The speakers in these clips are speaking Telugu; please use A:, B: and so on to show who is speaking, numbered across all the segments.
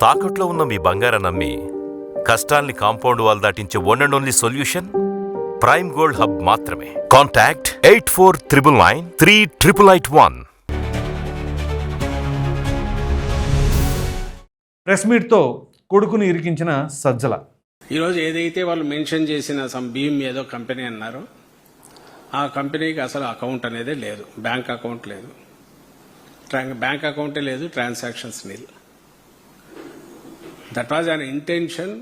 A: తాకట్లో ఉన్న మీ బంగారం నమ్మి కష్టాల్ని compound wall దాటించే one and only solution prime gold hub మాత్రమే. Contact eight four triple nine three triple eight one
B: press మీట్తో కొడుకుని ఇరికించిన సజ్జల.
C: ఈరోజు ఏదైతే వాళ్ళు మెన్షన్ చేసిన సమ్ భీమ్ ఏదో కంపెనీ అన్నారో ఆ కంపెనీకి అసలు అకౌంట్ అనేది లేదు. బ్యాంక్ అకౌంట్ లేదు. ట్రా- బ్యాంక్ అకౌంటే లేదు. Transactions nil that was an intention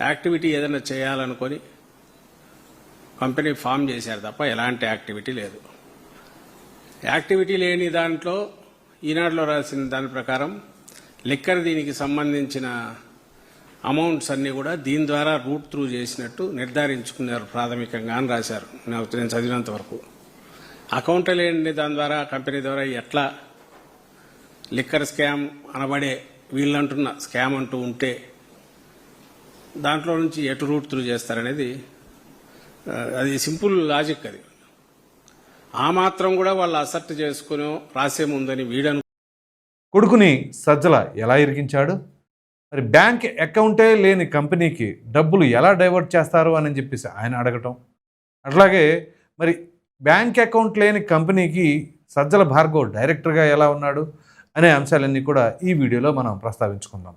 C: activity ఏదైనా చేయాలనుకొని కంపెనీ ఫామ్ చేశారు తప్ప ఎలాంటి యాక్టివిటీ లేదు. యాక్టివిటీ లేని దాంట్లో ఈనాడులో రాసిన దాని ప్రకారం లిక్కర్ దీనికి సంబంధించిన అమౌంట్స్ అన్నీ కూడా దీని ద్వారా రూట్ త్రూ చేసినట్టు నిర్ధారించుకున్నారు ప్రాథమికంగా అని రాశారు. నేను చదివినంత వరకు. అకౌంట్ లేని దాని ద్వారా కంపెనీ ద్వారా ఎట్లా లిక్కర్ స్కామ్ అనబడే వీళ్ళంటున్న స్కామ్ అంటూ ఉంటే దాంట్లో నుంచి ఎటు రూట్ త్రూ చేస్తారనేది అది సింపుల్ లాజిక్ అది. ఆ మాత్రం కూడా వాళ్ళు అసెప్ట్ చేసుకుని రాసే ఉందని వీడను
B: కొడుకుని సజ్జల ఎలా ఇరికించాడు? మరి బ్యాంక్ అకౌంటే లేని కంపెనీకి డబ్బులు ఎలా డైవర్ట్ చేస్తారు అని చెప్పేసి ఆయన అడగటం. అట్లాగే మరి బ్యాంక్ అకౌంట్ లేని కంపెనీకి సజ్జల భార్గవ్ డైరెక్టర్గా ఎలా ఉన్నాడు? అనే అంశాలన్నీ కూడా ఈ వీడియోలో మనం ప్రస్తావించుకుందాం.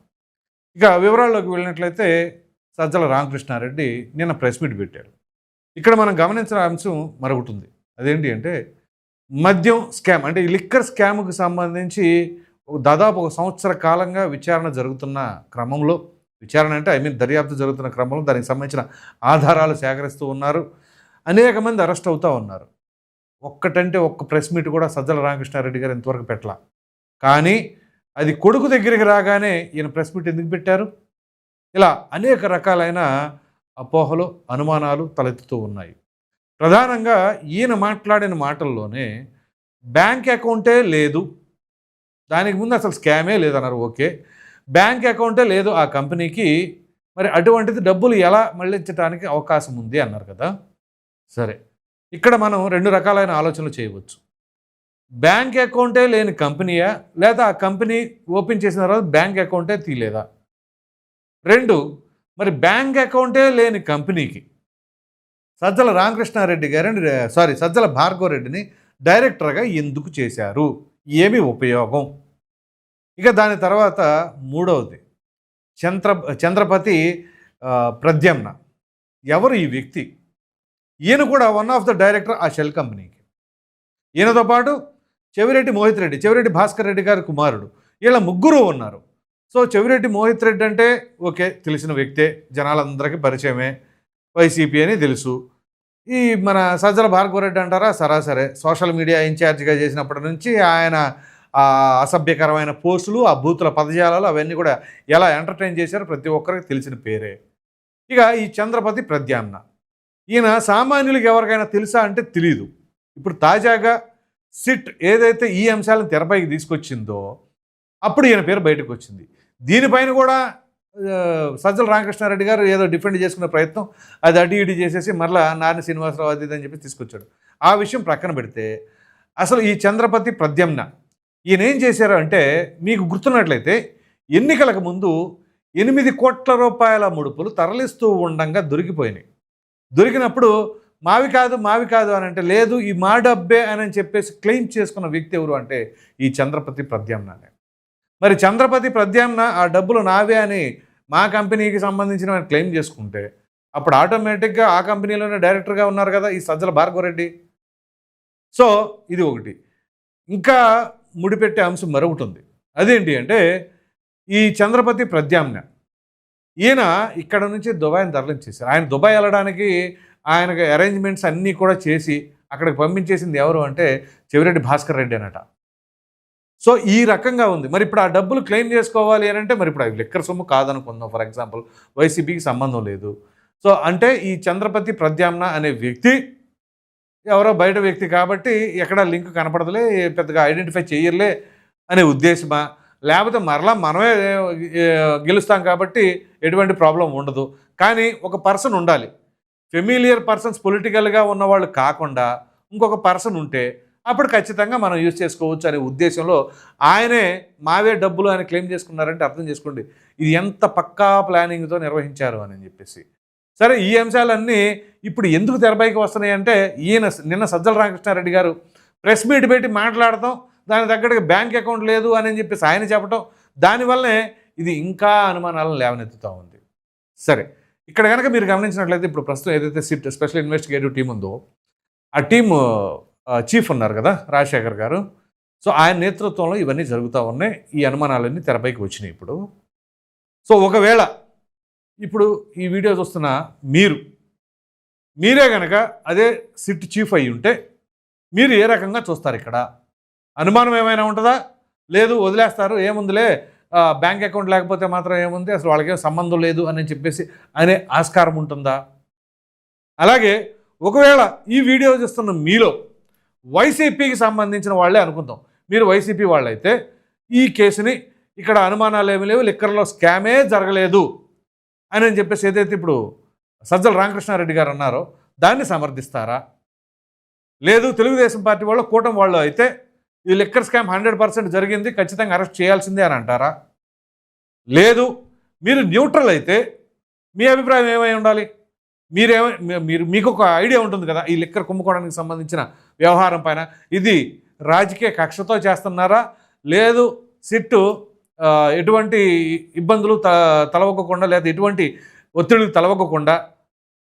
B: ఇక వివరాల్లోకి వెళ్ళినట్లయితే సజ్జల రామకృష్ణారెడ్డి నిన్న ప్రెస్ మీట్ పెట్టాడు. ఇక్కడ మనం గమనించిన అంశం మరొకటి ఉంది. అదేంటి అంటే మద్యం స్కామ్ అంటే ఈ లిక్కర్ స్కామ్కి సంబంధించి దాదాపు ఒక సంవత్సర కాలంగా విచారణ జరుగుతున్న క్రమంలో విచారణ అంటే ఐ మీన్ దర్యాప్తు జరుగుతున్న క్రమంలో దానికి సంబంధించిన ఆధారాలు సేకరిస్తూ ఉన్నారు. అనేక మంది అరెస్ట్ అవుతూ ఉన్నారు. ఒక్కటంటే ఒక్క ప్రెస్ మీట్ కూడా సజ్జల రామకృష్ణారెడ్డి గారు ఇంతవరకు పెట్టలా. కానీ అది కొడుకు దగ్గరికి రాగానే ఈయన ప్రెస్ మీట్ ఎందుకు పెట్టారు? ఇలా అనేక రకాలైన అపోహలు అనుమానాలు తలెత్తుతూ ఉన్నాయి. ప్రధానంగా ఈయన మాట్లాడిన మాటల్లోనే బ్యాంక్ అకౌంటే లేదు. దానికి ముందు అసలు స్కామే లేదన్నారు ఓకే. బ్యాంక్ అకౌంటే లేదు ఆ కంపెనీకి. మరి అటువంటిది డబ్బులు ఎలా మళ్ళించడానికి అవకాశం ఉంది అన్నారు కదా? సరే. ఇక్కడ మనం రెండు రకాలైన ఆలోచనలు చేయవచ్చు. బ్యాంక్ అకౌంటే లేని కంపెనీయా? లేదా ఆ కంపెనీ ఓపెన్ చేసిన తర్వాత బ్యాంక్ అకౌంటే తీయలేదా? రెండు మరి బ్యాంక్ అకౌంటే లేని కంపెనీకి సజ్జల రామకృష్ణారెడ్డి గారిని సారీ సజ్జల భార్గవరెడ్డిని డైరెక్టర్గా ఎందుకు చేశారు? ఏమి ఉపయోగం? ఇక దాని తర్వాత మూడవది చంద్ర చంద్రపతి ప్రద్యమ్న. ఎవరు ఈ వ్యక్తి? ఈయన కూడా వన్ ఆఫ్ ద డైరెక్టర్ ఆ షెల్ కంపెనీకి. ఈయనతో పాటు చెవిరెడ్డి మోహిత్ రెడ్డి చెవిరెడ్డి భాస్కర్ రెడ్డి గారి కుమారుడు. వీళ్ళ ముగ్గురు ఉన్నారు. సో చెవిరెడ్డి మోహిత్ రెడ్డి అంటే ఓకే తెలిసిన వ్యక్తే జనాలందరికీ పరిచయమే వైసీపీ అని తెలుసు. ఈ మన సజ్జల భార్గవరెడ్డి అంటారా? సరాసరే. సోషల్ మీడియా ఇన్ఛార్జిగా చేసినప్పటి నుంచి ఆయన అసభ్యకరమైన పోస్టులు ఆ బూతుల పదజాలాలు అవన్నీ కూడా ఎలా ఎంటర్టైన్ చేశారో ప్రతి ఒక్కరికి తెలిసిన పేరే. ఇక ఈ చంద్రపతి ప్రద్యామ్న. ఈయన సామాన్యులకు ఎవరికైనా తెలుసా అంటే తెలియదు ఇప్పుడు తాజాగా సిట్ ఏదైతే ఈ అంశాలను తెరపైకి తీసుకొచ్చిందో అప్పుడు ఈయన పేరు బయటకు వచ్చింది దీనిపైన కూడా సజ్జల రామకృష్ణారెడ్డి గారు ఏదో డిఫెండ్ చేసుకునే ప్రయత్నం అది అటు ఇటు చేసేసి మరలా నారాయణ శ్రీనివాసరావు అది అని చెప్పి తీసుకొచ్చాడు. ఆ విషయం ప్రక్కన పెడితే అసలు ఈ చంద్రపతి ప్రద్యమ్న ఈయన ఏం చేశారు అంటే మీకు గుర్తున్నట్లయితే ఎన్నికలకు ముందు ఎనిమిది కోట్ల రూపాయల ముడుపులు తరలిస్తూ ఉండంగా దొరికిపోయినాయి. దొరికినప్పుడు మావి కాదు మావి కాదు అని అంటే లేదు ఈ మా డబ్బే అని చెప్పేసి క్లెయిమ్ చేసుకున్న వ్యక్తి ఎవరు అంటే ఈ చంద్రపతి ప్రద్యామ్నానే మరి చంద్రపతి ప్రద్యామ్న ఆ డబ్బులు నావే అని మా కంపెనీకి సంబంధించిన క్లెయిమ్ చేసుకుంటే అప్పుడు ఆటోమేటిక్గా ఆ కంపెనీలోనే డైరెక్టర్గా ఉన్నారు కదా ఈ సజ్జల భార్గవరెడ్డి. సో ఇది ఒకటి. ఇంకా ముడిపెట్టే అంశం మరొకటి ఉంది. అదేంటి అంటే ఈ చంద్రపతి ప్రద్యామ్న ఈయన ఇక్కడ నుంచి దుబాయ్ని తరలించేశారు. ఆయన దుబాయ్ వెళ్ళడానికి ఆయనకు అరేంజ్మెంట్స్ అన్నీ కూడా చేసి అక్కడికి పంపించేసింది ఎవరు అంటే చెవిరెడ్డి భాస్కర్ రెడ్డి అనట. సో ఈ రకంగా ఉంది. మరి ఇప్పుడు ఆ డబ్బులు క్లెయిమ్ చేసుకోవాలి అని అంటే మరి ఇప్పుడు అవి లెక్కర్ సొమ్ము కాదనుకుందాం. ఫర్ ఎగ్జాంపుల్ వైసీపీకి సంబంధం లేదు. సో అంటే ఈ చంద్రపతి ప్రద్యామ్న అనే వ్యక్తి ఎవరో బయట వ్యక్తి కాబట్టి ఎక్కడ లింక్ కనపడదులే పెద్దగా ఐడెంటిఫై చేయర్లే అనే ఉద్దేశమా? లేకపోతే మరలా మనమే గెలుస్తాం కాబట్టి ఎటువంటి ప్రాబ్లం ఉండదు. కానీ ఒక పర్సన్ ఉండాలి. ఫెమిలియర్ పర్సన్స్ పొలిటికల్గా ఉన్నవాళ్ళు కాకుండా ఇంకొక పర్సన్ ఉంటే అప్పుడు ఖచ్చితంగా మనం యూజ్ చేసుకోవచ్చు అనే ఉద్దేశంలో ఆయనే మావే డబ్బులు ఆయన క్లెయిమ్ చేసుకున్నారంటే అర్థం చేసుకోండి. ఇది ఎంత పక్కా ప్లానింగ్తో నిర్వహించారు అని చెప్పేసి. సరే ఈ అంశాలన్నీ ఇప్పుడు ఎందుకు తెరపైకి వస్తున్నాయి అంటే ఈయన నిన్న సజ్జల రామకృష్ణారెడ్డి గారు ప్రెస్ మీట్ పెట్టి మాట్లాడటం దాని తగ్గట్టుగా బ్యాంక్ అకౌంట్ లేదు అని చెప్పేసి ఆయన చెప్పటం దానివల్లనే ఇది ఇంకా అనుమానాలను లేవనెత్తుతూ ఉంది. సరే ఇక్కడ కనుక మీరు గమనించినట్లయితే ఇప్పుడు ప్రస్తుతం ఏదైతే సిట్ స్పెషల్ ఇన్వెస్టిగేటివ్ టీం ఉందో ఆ టీమ్ చీఫ్ ఉన్నారు కదా రాజశేఖర్ గారు. సో ఆయన నేతృత్వంలో ఇవన్నీ జరుగుతూ ఉన్నాయి. ఈ అనుమానాలన్నీ తెరపైకి వచ్చినాయి ఇప్పుడు. సో ఒకవేళ ఇప్పుడు ఈ వీడియో చూస్తున్న మీరు మీరే కనుక అదే సిట్ చీఫ్ అయి ఉంటే మీరు ఏ రకంగా చూస్తారు ఇక్కడ? అనుమానం ఏమైనా ఉంటుందా? లేదు వదిలేస్తారు ఏముందిలే? బ్యాంక్ అకౌంట్ లేకపోతే మాత్రం ఏముంది? అసలు వాళ్ళకేం సంబంధం లేదు అని చెప్పేసి అనే ఆస్కారం ఉంటుందా? అలాగే ఒకవేళ ఈ వీడియో చూస్తున్న మీలో వైసీపీకి సంబంధించిన వాళ్ళే అనుకుందాం. మీరు వైసీపీ వాళ్ళైతే ఈ కేసుని ఇక్కడ అనుమానాలు ఏమీ లేవు లిక్కర్లో స్కామే జరగలేదు అని అని చెప్పేసి ఏదైతే ఇప్పుడు సజ్జల రామకృష్ణారెడ్డి గారు అన్నారో దాన్ని సమర్థిస్తారా? లేదు తెలుగుదేశం పార్టీ వాళ్ళు కూటమి వాళ్ళు అయితే ఈ లిక్కర్ స్కామ్ హండ్రెడ్ పర్సెంట్ జరిగింది ఖచ్చితంగా అరెస్ట్ చేయాల్సిందే అని అంటారా? లేదు. మీరు న్యూట్రల్ అయితే మీ అభిప్రాయం ఏమై ఉండాలి? మీరేమో మీ- మీరు మీకు ఒక ఐడియా ఉంటుంది కదా ఈ లిక్కర్ కుంభకోణానికి సంబంధించిన వ్యవహారం పైన. ఇది రాజకీయ కక్షతో చేస్తున్నారా? లేదు. సిట్టు ఎటువంటి ఇబ్బందులు త తలవకుండా లేదా ఎటువంటి ఒత్తిడికి తలవకకుండా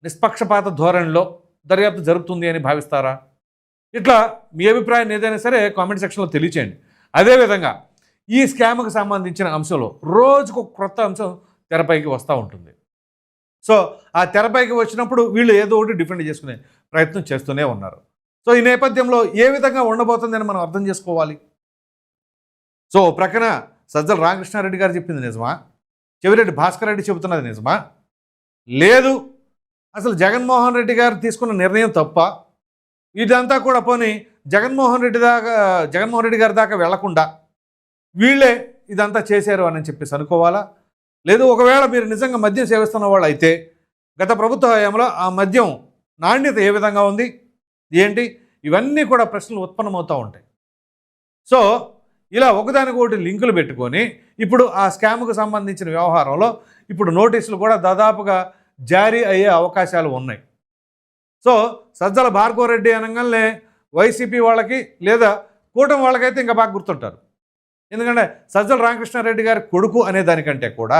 B: నిష్పక్షపాత ధోరణిలో దర్యాప్తు జరుగుతుంది అని భావిస్తారా? ఇట్లా మీ అభిప్రాయాన్ని ఏదైనా సరే కామెంట్ సెక్షన్లో తెలియచేయండి. అదేవిధంగా ఈ స్కామ్కు సంబంధించిన అంశంలో రోజుకు క్రొత్త అంశం తెరపైకి వస్తూ ఉంటుంది. సో ఆ తెరపైకి వచ్చినప్పుడు వీళ్ళు ఏదో ఒకటి డిఫెండ్ చేసుకునే ప్రయత్నం చేస్తూనే ఉన్నారు. సో ఈ నేపథ్యంలో ఏ విధంగా ఉండబోతుందని మనం అర్థం చేసుకోవాలి? సో ప్రక్కన సజ్జల రామకృష్ణారెడ్డి గారు చెప్పింది నిజమా? చెవిరెడ్డి భాస్కర్ రెడ్డి చెబుతున్నది నిజమా? లేదు. అసలు జగన్మోహన్ రెడ్డి గారు తీసుకున్న నిర్ణయం తప్ప ఇదంతా కూడా పోని జగన్మోహన్ రెడ్డి దాకా జగన్మోహన్ రెడ్డి గారి దాకా వెళ్ళకుండా వీళ్ళే ఇదంతా చేశారు అని చెప్పేసి అనుకోవాలా? లేదు ఒకవేళ మీరు నిజంగా మద్యం సేవిస్తున్న వాళ్ళు అయితే గత ప్రభుత్వ హయాంలో ఆ మద్యం నాణ్యత ఏ విధంగా ఉంది? ఏంటి? ఇవన్నీ కూడా ప్రశ్నలు ఉత్పన్నమవుతూ ఉంటాయి. సో ఇలా ఒకదానికొకటి లింకులు పెట్టుకొని ఇప్పుడు ఆ స్కామ్కు సంబంధించిన వ్యవహారంలో ఇప్పుడు నోటీసులు కూడా దాదాపుగా జారీ అయ్యే అవకాశాలు ఉన్నాయి. సో సజ్జల భార్గవరెడ్డి అనగానే వైసీపీ వాళ్ళకి లేదా కూటమి వాళ్ళకైతే ఇంకా బాగా గుర్తుంటారు. ఎందుకంటే సజ్జల రామకృష్ణారెడ్డి గారి కొడుకు అనే దానికంటే కూడా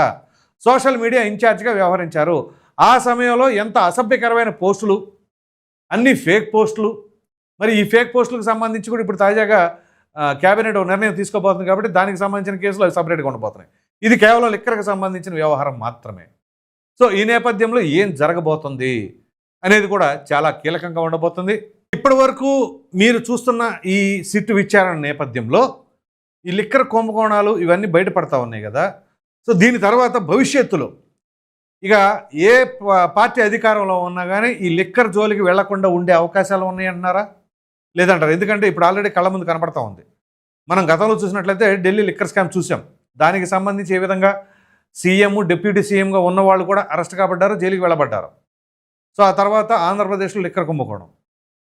B: సోషల్ మీడియా ఇన్ఛార్జ్గా వ్యవహరించారు. ఆ సమయంలో ఎంత అసభ్యకరమైన పోస్టులు అన్ని ఫేక్ పోస్టులు మరి ఈ ఫేక్ పోస్టులకు సంబంధించి కూడా ఇప్పుడు తాజాగా క్యాబినెట్ కేబినెట్ ఒక నిర్ణయం తీసుకోబోతుంది కాబట్టి దానికి సంబంధించిన కేసులు అవి సపరేట్గా ఉండబోతున్నాయి. ఇది కేవలం లిక్కర్కి సంబంధించిన వ్యవహారం మాత్రమే. సో ఈ నేపథ్యంలో ఏం జరగబోతుంది? అనేది కూడా చాలా కీలకంగా ఉండబోతుంది. ఇప్పటి వరకు మీరు చూస్తున్న ఈ సిట్టు విచారణ నేపథ్యంలో ఈ లిక్కర్ కుంభకోణాలు ఇవన్నీ బయటపడతా ఉన్నాయి కదా. సో దీని తర్వాత భవిష్యత్తులో ఇక ఏ పార్టీ అధికారంలో ఉన్నా కానీ ఈ లిక్కర్ జోలికి వెళ్ళకుండా ఉండే అవకాశాలు ఉన్నాయంటున్నారా? లేదంటారు? ఎందుకంటే ఇప్పుడు ఆల్రెడీ కళ్ళ ముందు కనపడతా ఉంది. మనం గతంలో చూసినట్లయితే ఢిల్లీ లిక్కర్ స్కామ్ చూసాం. దానికి సంబంధించి ఏ విధంగా సీఎం డిప్యూటీ సీఎంగా ఉన్న వాళ్ళు కూడా అరెస్ట్ కాబడ్డారు జైలుకి వెళ్ళబడ్డారు. సో ఆ తర్వాత ఆంధ్రప్రదేశ్లో లిక్కర్ కుంభకోణం.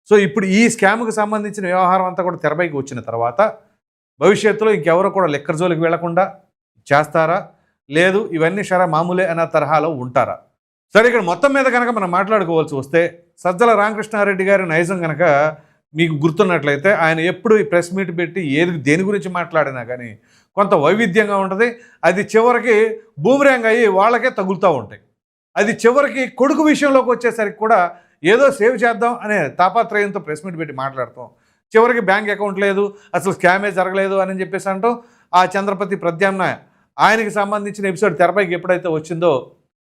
B: సో ఇప్పుడు ఈ స్కామ్కి సంబంధించిన వ్యవహారం అంతా కూడా తెరపైకి వచ్చిన తర్వాత భవిష్యత్తులో ఇంకెవరు కూడా లిక్కర్ జోలికి వెళ్ళకుండా చేస్తారా? లేదు ఇవన్నీ షరా మామూలే అన్న తరహాలో ఉంటారా? సరే ఇక్కడ మొత్తం మీద కనుక మనం మాట్లాడుకోవాల్సి వస్తే సజ్జల రామకృష్ణారెడ్డి గారి నైజం కనుక మీకు గుర్తున్నట్లయితే ఆయన ఎప్పుడు ఈ ప్రెస్ మీట్ పెట్టి ఏది దేని గురించి మాట్లాడినా కానీ కొంత వైవిధ్యంగా ఉంటుంది. అది చివరికి బూమరాంగ్ అయ్యి వాళ్ళకే తగులుతూ ఉంటాయి. అది చివరికి కొడుకు విషయంలోకి వచ్చేసరికి కూడా ఏదో సేవ్ చేద్దాం అనే తాపత్రయంతో ప్రెస్ మీట్ పెట్టి మాట్లాడతాం. చివరికి బ్యాంక్ అకౌంట్ లేదు అసలు స్కామే జరగలేదు అని చెప్పేసి అంటూ. ఆ చంద్రపతి ప్రత్యామ్నాయ ఆయనకి సంబంధించిన ఎపిసోడ్ తెరపైకి ఎప్పుడైతే వచ్చిందో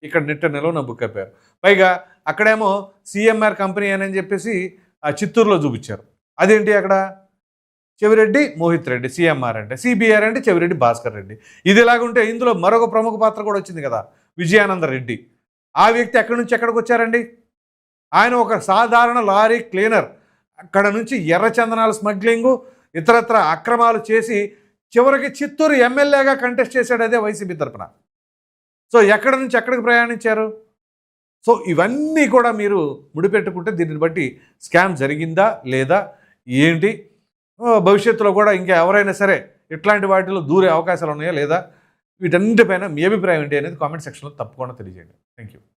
B: ఇక్కడ నిట్ట నెలవున బుక్ అయిపోయారు. పైగా అక్కడేమో సిఎంఆర్ కంపెనీ అని చెప్పేసి ఆ చిత్తూరులో చూపించారు. అదేంటి అక్కడ? చెవిరెడ్డి మోహిత్ రెడ్డి సిఎంఆర్ అంటే సిబిఆర్ అంటే చెవిరెడ్డి భాస్కర్ రెడ్డి. ఇది ఇలాగుంటే ఇందులో మరొక ప్రముఖ పాత్ర కూడా వచ్చింది కదా విజయానంద రెడ్డి. ఆ వ్యక్తి ఎక్కడి నుంచి ఎక్కడికి వచ్చారండి? ఆయన ఒక సాధారణ లారీ క్లీనర్. అక్కడ నుంచి ఎర్ర చందనాల స్మగ్లింగు ఇతరత్ర అక్రమాలు చేసి చివరికి చిత్తూరు ఎమ్మెల్యేగా కంటెస్ట్ చేశాడు అదే వైసీపీ తరఫున సో ఎక్కడి నుంచి ఎక్కడికి ప్రయాణించారు? సో ఇవన్నీ కూడా మీరు ముడిపెట్టుకుంటే దీనిని బట్టి స్కామ్ జరిగిందా లేదా? ఏంటి? భవిష్యత్తులో కూడా ఇంకా ఎవరైనా సరే ఇట్లాంటి వాటిలో దూరే అవకాశాలు ఉన్నాయా లేదా? వీటన్నిటిపైన మీ అభిప్రాయం ఏంటి అనేది కామెంట్ సెక్షన్లో తప్పకుండా తెలియజేయండి. Thank you.